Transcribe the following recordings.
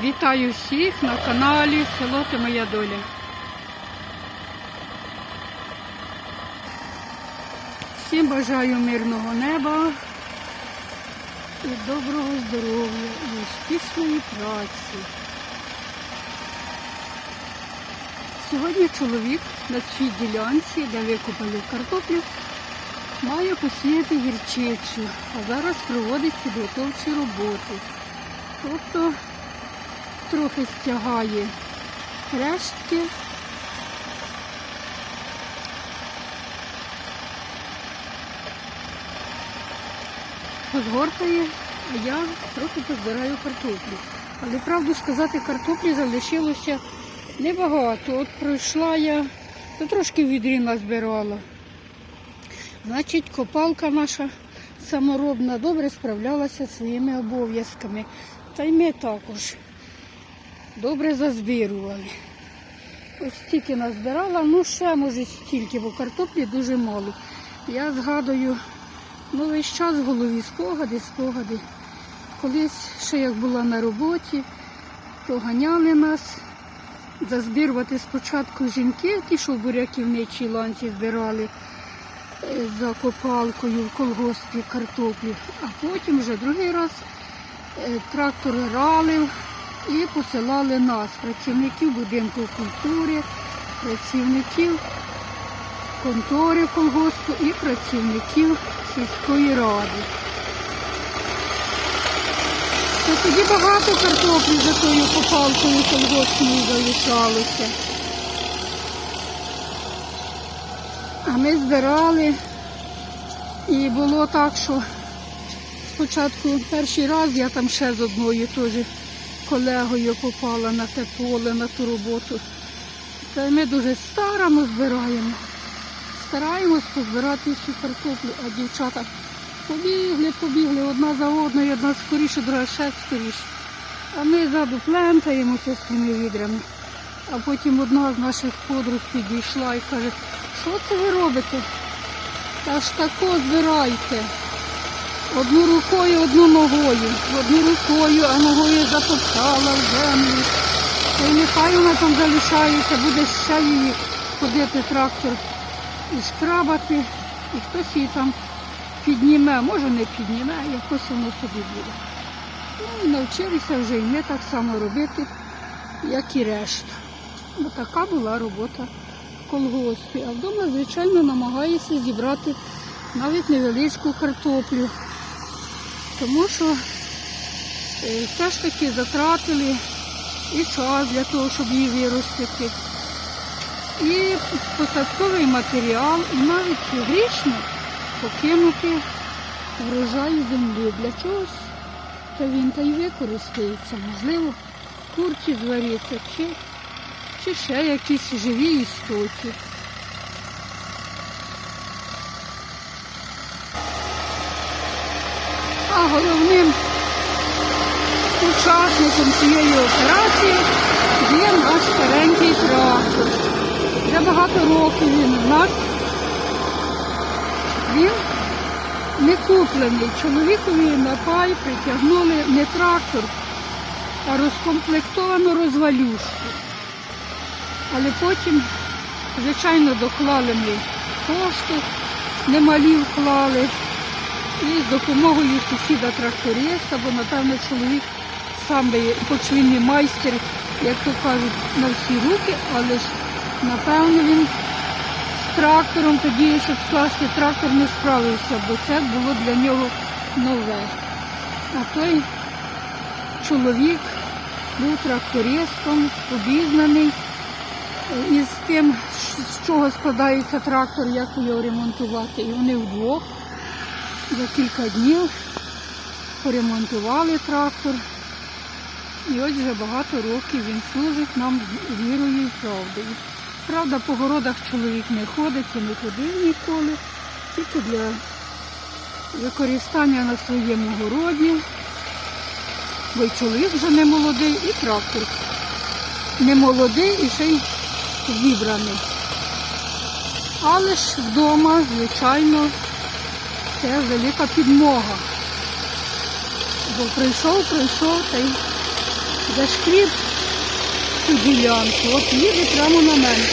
Вітаю всіх на каналі Село Ти Моя Доля. Всім бажаю мирного неба і доброго здоров'я і успішної праці. Сьогодні чоловік на цій ділянці, де викопали картоплю, має посіяти гірчицю, а зараз проводить підготовчі роботи. Тобто трохи стягає рештки. Позгортає, а я трохи позбираю картоплю. Але правду сказати, картоплі залишилося небагато. От пройшла я, то трошки в відрі назбирала. Значить, копалка наша саморобна добре справлялася зі своїми обов'язками. Та й ми також добре зазбирували. Ось стільки назбирала, ну ще може стільки, бо картоплі дуже мало. Я згадую, ну весь час в голові спогади, спогади. Колись ще як була на роботі, то ганяли нас зазбирувати спочатку жінки, ті, що в буряківничій ланці збирали е, за копалкою в колгоспі картоплю, а потім вже другий раз е, трактор ралив і посилали нас, працівників будинку культури, працівників контори колгоспу і працівників сільської ради. То тоді багато картоплі за тою копалкою колгоспною залишалося. А ми збирали, і було так, що спочатку перший раз я там ще з одною теж колегою попала на те поле, на ту роботу. Та ми дуже старано збираємо. Стараємось позбирати всю картоплю, а дівчата побігли, побігли одна за одною, одна скоріше, друга ще скоріше. А ми ззаду плентаємося з тими відрами. А потім одна з наших подруг підійшла і каже, що це ви робите? Та ж тако збирайте. Одну рукою, одну ногою. Одну рукою, а ногою затоптала в землю. Й нехай вона там залишається, буде ще її ходити трактор і шкрабати, і хтось її там підніме, може не підніме, якось воно собі буде. Ну і навчилися вже і ми так само робити, як і решта. Бо така була робота в колгоспі. А вдома, звичайно, намагаюся зібрати навіть невеличку картоплю. Тому що е, все ж таки затратили і час для того, щоб її виростити. І посадковий матеріал, і навіть грішно покинути врожай землі. Для чогось та він та й використається. Можливо, курці звариться, чи, чи ще якісь живі істоти. Головним учасником цієї операції є наш старенький трактор. Вже багато років він у нас. Він не куплений. Чоловікові на пай притягнули не трактор, а розкомплектовану розвалюшку. Але потім, звичайно, доклали ми кошти, немалі вклали. І з допомогою сусіда тракториста, бо напевно чоловік сам хоч майстер, як то кажуть, на всі руки, але ж напевно він з трактором тоді, щоб скласти трактор, не справився, бо це було для нього нове. А той чоловік був трактористом, обізнаний е, із тим, з чого складається трактор, як його ремонтувати. І вони вдвох за кілька днів поремонтували трактор. І ось вже багато років він служить нам вірою і правдою. Правда, по городах чоловік не ходить і не ходив ніколи, тільки для використання на своєму городі. Бо й чоловік вже не молодий, і трактор не молодий і ще й зібраний. Але ж вдома, звичайно, це велика підмога. Бо прийшов, прийшов та й зашкріб цю ділянку. От їде прямо на мене.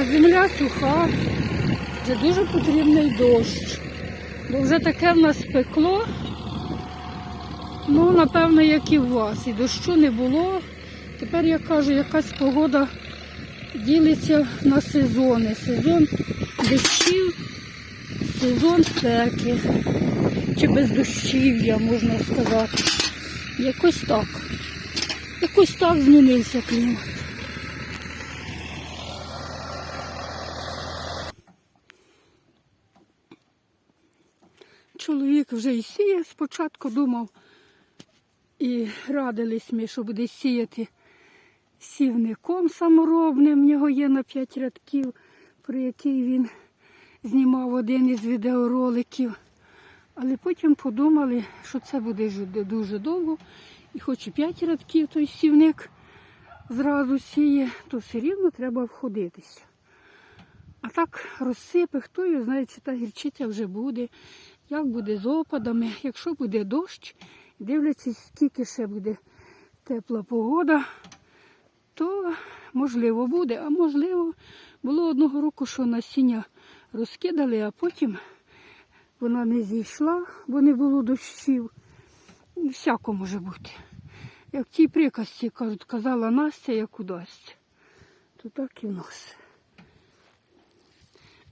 А земля суха, вже дуже потрібний дощ. Бо вже таке в нас спекло. Ну, напевно, як і у вас. І дощу не було. Тепер я кажу, якась погода ділиться на сезони. Сезон дощів, сезон спеки. Чи бездощів'я, можна сказати. Якось так. Якось так змінився клімат. Чоловік вже і сіє, спочатку думав, і радились ми, що буде сіяти сівником саморобним. В нього є на 5 рядків, про який він знімав один із відеороликів. Але потім подумали, що це буде дуже довго. І хоч і 5 рядків той сівник зразу сіє, то все рівно треба входитися. А так розсипе, хто його знає, чи та гірчиця вже буде, як буде з опадами, якщо буде дощ, дивлячись, скільки ще буде тепла погода, то можливо буде. А можливо, було одного року, що насіння розкидали, а потім вона не зійшла, бо не було дощів. Всяко може бути. Як в тій приказці кажуть, казала Настя, як удасться, то так і в нас.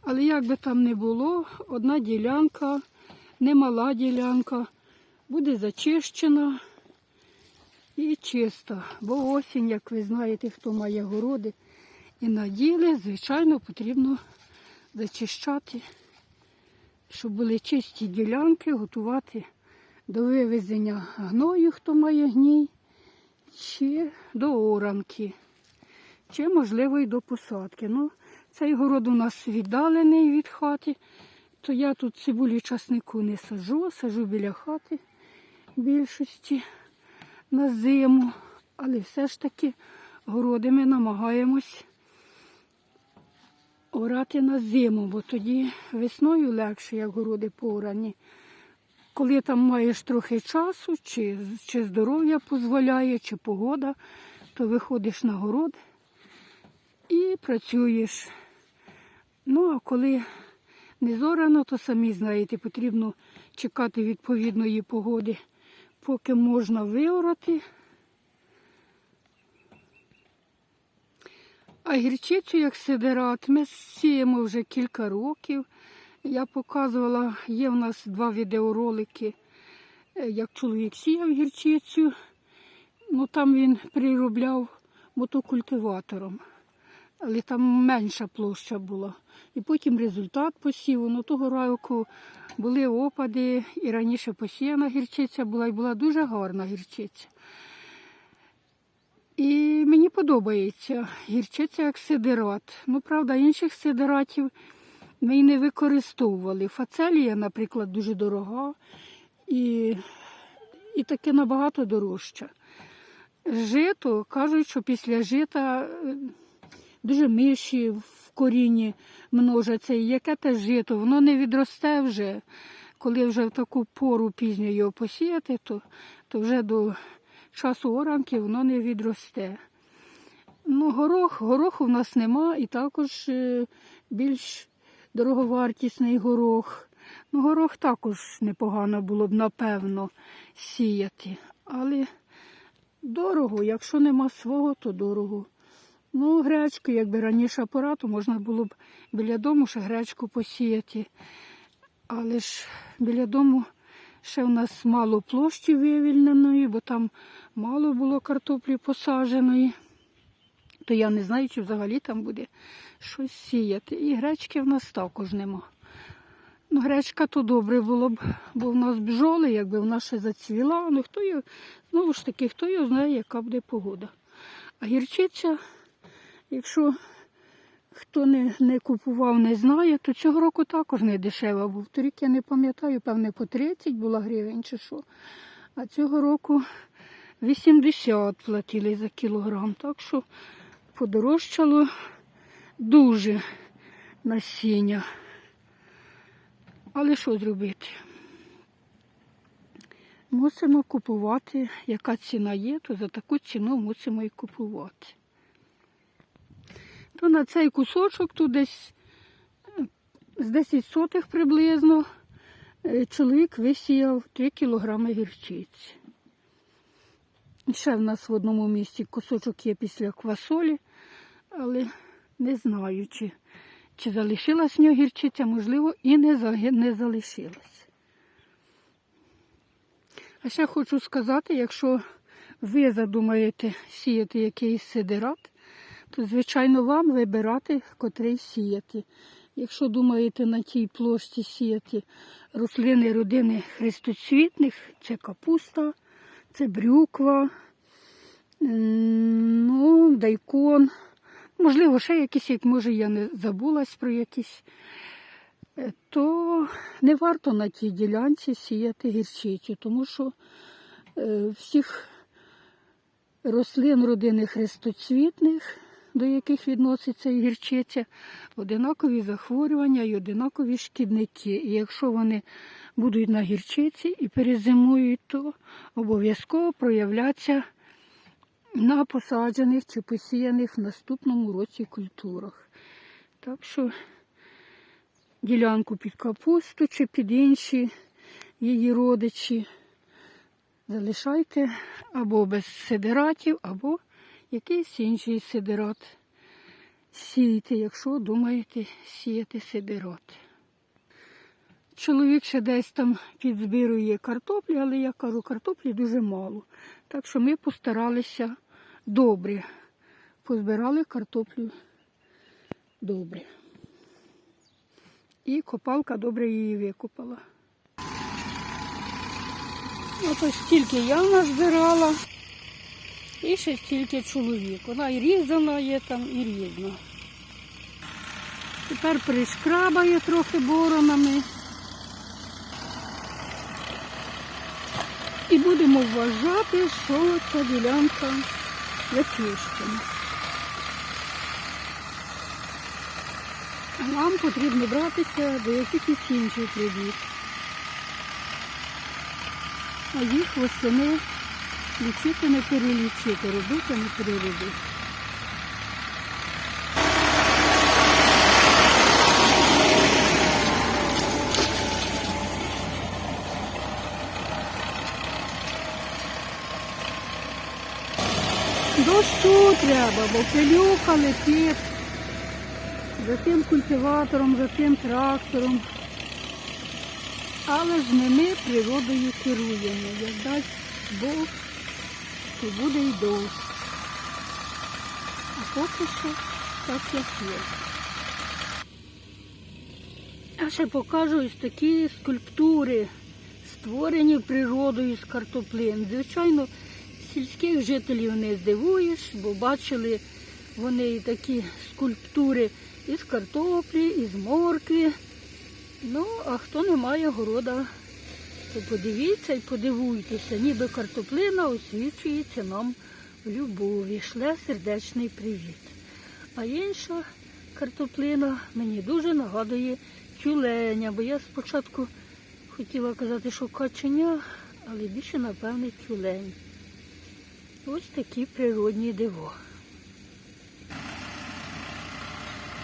Але як би там не було, одна ділянка, немала ділянка, буде зачищена і чиста. Бо осінь, як ви знаєте, хто має городи і наділи, звичайно, потрібно зачищати, щоб були чисті ділянки, готувати до вивезення гною, хто має гній, чи до оранки, чи, можливо, і до посадки. Ну, цей город у нас віддалений від хати, то я тут цибулі часнику не сажу, сажу біля хати більшості на зиму. Але все ж таки городи ми намагаємось орати на зиму, бо тоді весною легше, як городи порані. Коли там маєш трохи часу, чи, чи здоров'я дозволяє, чи погода, то виходиш на город і працюєш. Ну, а коли не зорано, то самі знаєте, потрібно чекати відповідної погоди, поки можна виорати. А гірчицю, як сидерат, ми сіємо вже кілька років. Я показувала, є в нас два відеоролики, е, як чоловік сіяв гірчицю. Ну, там він приробляв мотокультиватором, але там менша площа була. І потім результат посіву. Ну, того року були опади, і раніше посіяна гірчиця була, і була дуже гарна гірчиця. І мені подобається гірчиця як сидерат. Ну, правда, інших сидератів ми й не використовували. Фацелія, наприклад, дуже дорога і, і таке набагато дорожче. Жито, кажуть, що після жита е, дуже миші в корінні множаться. І яке те жито, воно не відросте вже. Коли вже в таку пору пізньо його посіяти, то, то вже до часу оранки воно не відросте. Ну, горох, гороху в нас нема і також е, більш дороговартісний горох. Ну, горох також непогано було б, напевно, сіяти. Але дорого, якщо нема свого, то дорого. Ну, гречку, якби раніше апарату, можна було б біля дому ще гречку посіяти. Але ж біля дому ще в нас мало площі вивільненої, бо там мало було картоплі посадженої. То я не знаю, чи взагалі там буде щось сіяти. І гречки в нас також нема. Ну, гречка то добре було б, бо в нас бджоли, якби вона ще зацвіла. Ну хто його, знову ж таки, хто його знає, яка буде погода. А гірчиця, якщо хто не, не купував, не знає, то цього року також не дешева був. Торік я не пам'ятаю, певне, по 30 була гривень чи що. А цього року 80 платили за кілограм. Так що подорожчало дуже насіння. Але що зробити? Мусимо купувати, яка ціна є, то за таку ціну мусимо і купувати. То на цей кусочок тут десь е, з 10 сотих приблизно е, чоловік висіяв 3 кілограми гірчиці. Ще в нас в одному місці кусочок є після квасолі, але не знаю, чи, чи залишилась в нього гірчиця, можливо, і не, не залишилась. А ще хочу сказати, якщо ви задумаєте сіяти якийсь сидират, то, звичайно, вам вибирати, котрий сіяти. Якщо думаєте на тій площі сіяти рослини родини хрестоцвітних, це капуста, це брюква, ну, дайкон. Можливо, ще якісь, як може, я не забулась про якісь, е, то не варто на тій ділянці сіяти гірчицю, тому що е, всіх рослин родини хрестоцвітних, до яких відноситься і гірчиця, одинакові захворювання і одинакові шкідники. І якщо вони будуть на гірчиці і перезимують, то обов'язково проявляться на посаджених чи посіяних в наступному році культурах. Так що ділянку під капусту чи під інші її родичі залишайте або без сидератів, або якийсь інший сидерат. Сійте, якщо думаєте сіяти сидерат. Чоловік ще десь там підзбирує картоплі, але я кажу, картоплі дуже мало. Так що ми постаралися добре. Позбирали картоплю добре. І копалка добре її викопала. Ото стільки я назбирала. І ще стільки чоловік. Вона і різана є там, і різна. Тепер пришкрабає трохи боронами. І будемо вважати, що ця ділянка зачищена. Нам потрібно братися до якихось інших робіт. А їх восени лічити не перелічити, робити не переробити. Дощу треба, бо пилюка летить за тим культиватором, за тим трактором. Але ж не ми природою керуємо. Як дасть Бог, то буде й дощ. А поки що так як є. А ще покажу ось такі скульптури, створені природою з картоплин. Звичайно, сільських жителів не здивуєш, бо бачили вони і такі скульптури із картоплі, із моркви. Ну, а хто не має города, то подивіться і подивуйтеся, ніби картоплина освічується нам в любові. Шле сердечний привіт. А інша картоплина мені дуже нагадує тюленя, бо я спочатку хотіла казати, що каченя, але більше, напевне, тюлень. Ось такі природні диво.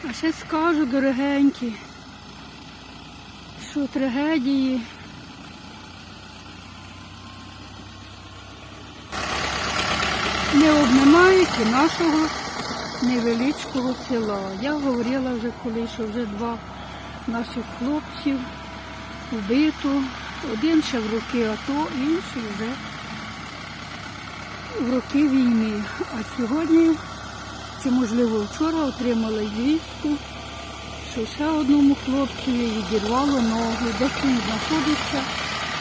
А ще скажу, дорогенькі, що трагедії не і нашого невеличкого села. Я говорила вже колись, що вже два наших хлопців вбито. Один ще в роки АТО, інший вже в роки війни. А сьогодні, чи можливо вчора, отримала звістку, що ще одному хлопцеві відірвало ногу, де він знаходиться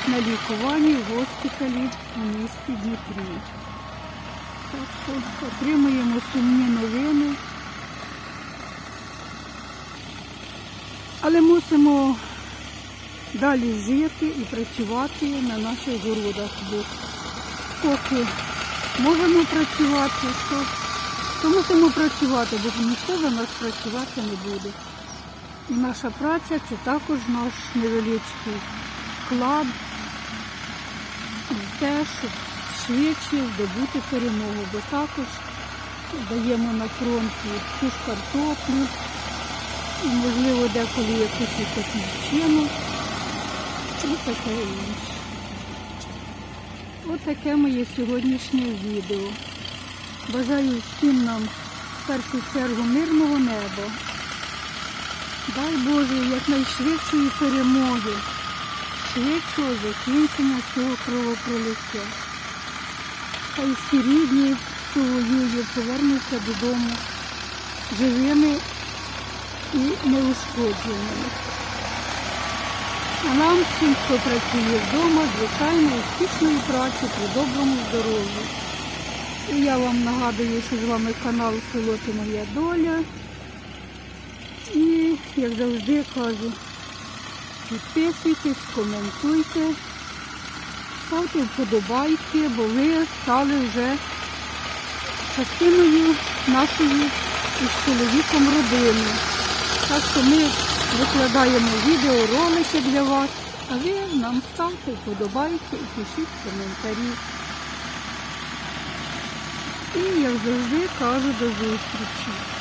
на лікуванні в госпіталі у місті Дніпрі. Отримуємо сумні новини. Але мусимо далі жити і працювати на наших городах, бо поки можемо працювати, то, то мусимо працювати, бо ніхто за нас працювати не буде. І наша праця це також наш невеличкий вклад в те, щоб швидше здобути перемогу, бо також даємо на фронті ту картоплю, і, можливо, деколи якусь копійчину. І таке інше. Отаке моє сьогоднішнє відео. Бажаю всім нам в першу чергу мирного неба. Дай Боже якнайшвидшої перемоги, швидшого закінчення цього кровопролиття. Хай всі рідні, хто воює, повернуться додому живими і неушкодженими. А нам всім, хто працює вдома, звичайно, успішної праці при доброму здоров'ю. І я вам нагадую, що з вами канал Село Ти Моя Доля. І, як завжди кажу, підписуйтесь, коментуйте, ставте вподобайки, бо ви стали вже частиною нашої із чоловіком родини. Так що ми викладаємо відеоролики для вас, а ви нам ставте вподобайки і пишіть коментарі. І як завжди кажу до зустрічі.